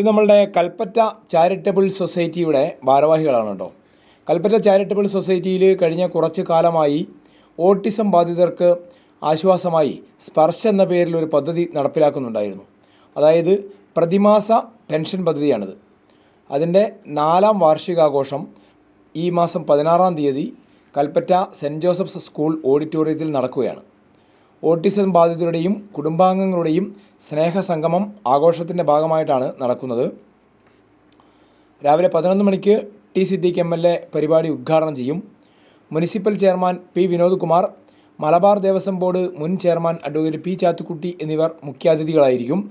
ഇത് നമ്മളുടെ കൽപ്പറ്റ ചാരിറ്റബിൾ സൊസൈറ്റിയുടെ ഭാരവാഹികളാണ് കേട്ടോ കൽപ്പറ്റ ചാരിറ്റബിൾ സൊസൈറ്റിയിൽ കഴിഞ്ഞ കുറച്ച് കാലമായി ഓട്ടിസം ബാധിതർക്ക് ആശ്വാസമായി സ്പർശ എന്ന പേരിൽ ഒരു പദ്ധതി നടപ്പിലാക്കുന്നുണ്ടായിരുന്നു. അതായത് പ്രതിമാസ പെൻഷൻ പദ്ധതിയാണിത്. അതിന്റെ നാലാം വാർഷികാഘോഷം ഈ മാസം പതിനാറാം തീയതി കൽപ്പറ്റ സെന്റ് ജോസഫ്സ് സ്കൂൾ ഓഡിറ്റോറിയത്തിൽ നടക്കുകയാണ്. ഓട്ടിസം ബാധിതരുടെയും കുടുംബാംഗങ്ങളുടെയും സ്നേഹസംഗമം ആഘോഷത്തിന്റെ ഭാഗമായിട്ടാണ് നടക്കുന്നത്. രാവിലെ പതിനൊന്ന് മണിക്ക് T Siddique M L A പരിപാടി ഉദ്ഘാടനം ചെയ്യും. Municipal chairman P Vinod Kumar Malabar Devaswom board മുൻ ചെയർമാൻ അഡ്വക്കേറ്റ് പി ചാത്തുക്കുട്ടി എന്നിവർ മുഖ്യാതിഥികളായിരിക്കും.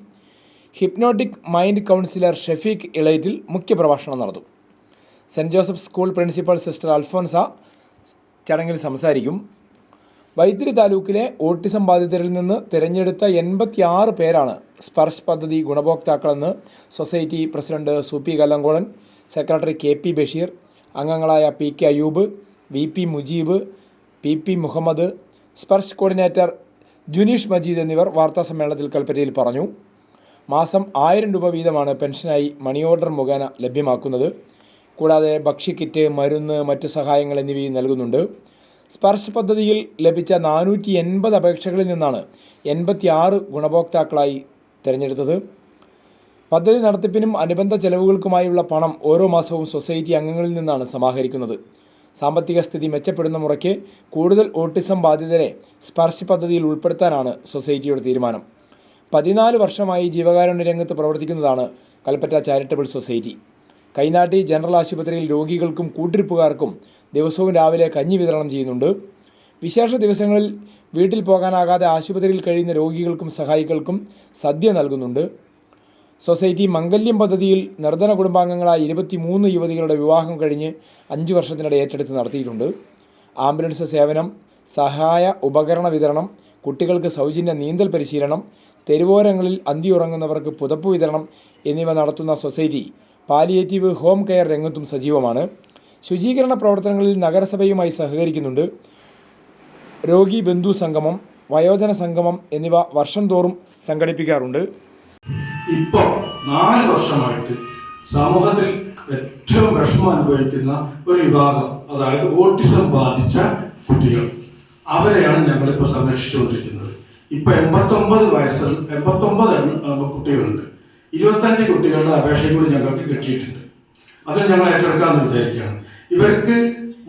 Hypnotic mind counsellor Shefeeq Ilayattil മുഖ്യപ്രഭാഷണം നടത്തും. Saint Joseph school principal sister Alphonsa ചടങ്ങിൽ സംസാരിക്കും. വൈത്തിരി താലൂക്കിലെ ഓട്ടിസം ബാധിതരിൽ നിന്ന് തിരഞ്ഞെടുത്ത എൺപത്തിയാറ് പേരാണ് സ്പർശ് പദ്ധതി ഗുണഭോക്താക്കളെന്ന് സൊസൈറ്റി പ്രസിഡന്റ് സു P Kallangolan secretary K P Basheer അംഗങ്ങളായ P K Ayub V P Mujeeb P P Muhammad Sparsh coordinator Juneesh Majeed എന്നിവർ വാർത്താ സമ്മേളനത്തിൽ കൽപ്പറ്റയിൽ പറഞ്ഞു. മാസം ആയിരം രൂപ വീതമാണ് പെൻഷനായി മണി ഓർഡർ മുഖേന ലഭ്യമാക്കുന്നത്. കൂടാതെ ഭക്ഷ്യക്കിറ്റ് മരുന്ന് മറ്റു സഹായങ്ങൾ എന്നിവയും നൽകുന്നുണ്ട്. സ്പർശ് പദ്ധതിയിൽ ലഭിച്ച നാനൂറ്റി എൺപത് അപേക്ഷകളിൽ നിന്നാണ് എൺപത്തിയാറ് ഗുണഭോക്താക്കളായി തിരഞ്ഞെടുത്തത്. പദ്ധതി നടത്തിപ്പിനും അനുബന്ധ ചെലവുകൾക്കുമായുള്ള പണം ഓരോ മാസവും സൊസൈറ്റി അംഗങ്ങളിൽ നിന്നാണ് സമാഹരിക്കുന്നത്. സാമ്പത്തിക സ്ഥിതി മെച്ചപ്പെടുന്ന മുറയ്ക്ക് കൂടുതൽ ഓട്ടിസം ബാധിതരെ സ്പർശ് പദ്ധതിയിൽ ഉൾപ്പെടുത്താനാണ് സൊസൈറ്റിയുടെ തീരുമാനം. പതിനാല് വർഷമായി ജീവകാരുണ്യ രംഗത്ത് പ്രവർത്തിക്കുന്നതാണ് Kalpetta charitable society. Kainatti general ആശുപത്രിയിൽ രോഗികൾക്കും കൂട്ടിരിപ്പുകാർക്കും ദിവസവും രാവിലെ കഞ്ഞി വിതരണം ചെയ്യുന്നുണ്ട്. വിശേഷ ദിവസങ്ങളിൽ വീട്ടിൽ പോകാനാകാതെ ആശുപത്രിയിൽ കഴിയുന്ന രോഗികൾക്കും സഹായികൾക്കും സദ്യ നൽകുന്നുണ്ട്. സൊസൈറ്റി മംഗല്യം പദ്ധതിയിൽ നിർധന കുടുംബാംഗങ്ങളായ ഇരുപത്തിമൂന്ന് യുവതികളുടെ വിവാഹം കഴിഞ്ഞ് അഞ്ച് വർഷത്തിനിടെ ഏറ്റെടുത്ത് നടത്തിയിട്ടുണ്ട്. ആംബുലൻസ് സേവനം സഹായ ഉപകരണ വിതരണം കുട്ടികൾക്ക് സൗജന്യ നീന്തൽ പരിശീലനം തെരുവോരങ്ങളിൽ അന്തിയുറങ്ങുന്നവർക്ക് പുതപ്പ് വിതരണം എന്നിവ നടത്തുന്ന സൊസൈറ്റി പാലിയേറ്റീവ് ഹോം കെയർ രംഗത്തും സജീവമാണ്. ശുചീകരണ പ്രവർത്തനങ്ങളിൽ നഗരസഭയുമായി സഹകരിക്കുന്നുണ്ട്. രോഗി ബന്ധു സംഗമം വയോജന സംഗമം എന്നിവ വർഷം തോറും സംഘടിപ്പിക്കാറുണ്ട്. ഇപ്പോൾ നാല് വർഷമായിട്ട് സമൂഹത്തിൽ ഏറ്റവും വിഷമം അനുഭവിക്കുന്ന ഒരു വിഭാഗം അതായത് ഓട്ടിസം ബാധിച്ച കുട്ടികൾ. അവരെയാണ് ഞങ്ങളിപ്പോൾ സംരക്ഷിച്ചുകൊണ്ടിരിക്കുന്നത്. ഇപ്പൊ എൺപത്തൊമ്പത് വയസ്സിൽ എൺപത്തൊമ്പത് കുട്ടികളുണ്ട് ഇരുപത്തഞ്ച് കുട്ടികളുടെ അപേക്ഷ കൂടി ഞങ്ങൾക്ക് കിട്ടിയിട്ടുണ്ട്. അത് ഞങ്ങൾ ഏറ്റെടുക്കാമെന്ന് വിചാരിക്കുകയാണ്. ഇവർക്ക്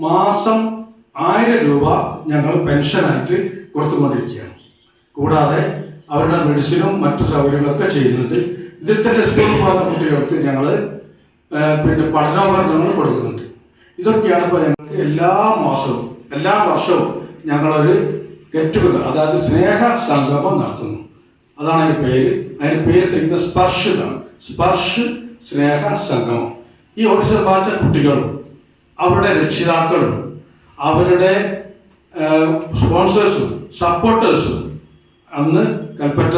മാസം ആയിരം രൂപ ഞങ്ങൾ പെൻഷനായിട്ട് കൊടുത്തുകൊണ്ടിരിക്കുകയാണ്. കൂടാതെ അവരുടെ മെഡിസിനും മറ്റു സൗകര്യങ്ങളൊക്കെ ചെയ്യുന്നുണ്ട്. ഇതിൽ തന്നെ സ്കൂളിൽ പോകുന്ന കുട്ടികൾക്ക് ഞങ്ങൾ പിന്നെ പഠനോപകരണങ്ങൾ കൊടുക്കുന്നുണ്ട്. ഇതൊക്കെയാണ് ഇപ്പോൾ ഞങ്ങൾക്ക് എല്ലാ മാസവും എല്ലാ വർഷവും ഞങ്ങളൊരു ഗെറ്റ് ടുഗദർ അതായത് സ്നേഹ സംഗമം നടത്തുന്നു. അതാണ് അതിന്റെ പേര്. അതിന് പേരിട്ടിരിക്കുന്ന സ്പർശ് എന്നാണ്. സ്പർശ് സ്നേഹ സംഗമം. ഈ ഓട്ടിസം ബാധിച്ച കുട്ടികളും അവരുടെ രക്ഷിതാക്കളും അവരുടെ സ്പോൺസേഴ്സും സപ്പോർട്ടേഴ്സും അന്ന് കൽപ്പറ്റ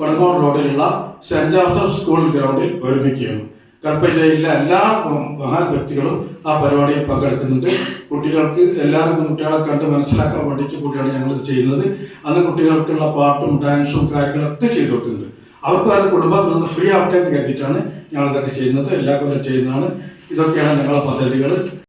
പടങ്ങോട് റോഡിലുള്ള സെന്റ് ജോസഫ് സ്കൂൾ ഗ്രൗണ്ടിൽ ഒരുമിക്കുകയാണ്. കൽപ്പറ്റയിലെ എല്ലാ മഹാൻ വ്യക്തികളും ആ പരിപാടിയിൽ പങ്കെടുക്കുന്നുണ്ട്. കുട്ടികൾക്ക് എല്ലാവർക്കും കുട്ടികളെ കണ്ട് മനസ്സിലാക്കാൻ വേണ്ടിയിട്ട് കൂടിയാണ് ഞങ്ങൾ ചെയ്യുന്നത്. അന്ന് കുട്ടികൾക്കുള്ള പാട്ടും ഡാൻസും കാര്യങ്ങളൊക്കെ ചെയ്തു കൊടുക്കുന്നുണ്ട്. അവർക്ക് അവരുടെ കുടുംബത്തിൽ നിന്ന് ഫ്രീ ആവട്ടെ എന്ന് കരുതിയിട്ടാണ് ഞങ്ങൾ ഇതൊക്കെ ചെയ്യുന്നത്. എല്ലാവരും ചെയ്യുന്നതാണ്. ഇതൊക്കെയാണ് ഞങ്ങളുടെ പദ്ധതികൾ.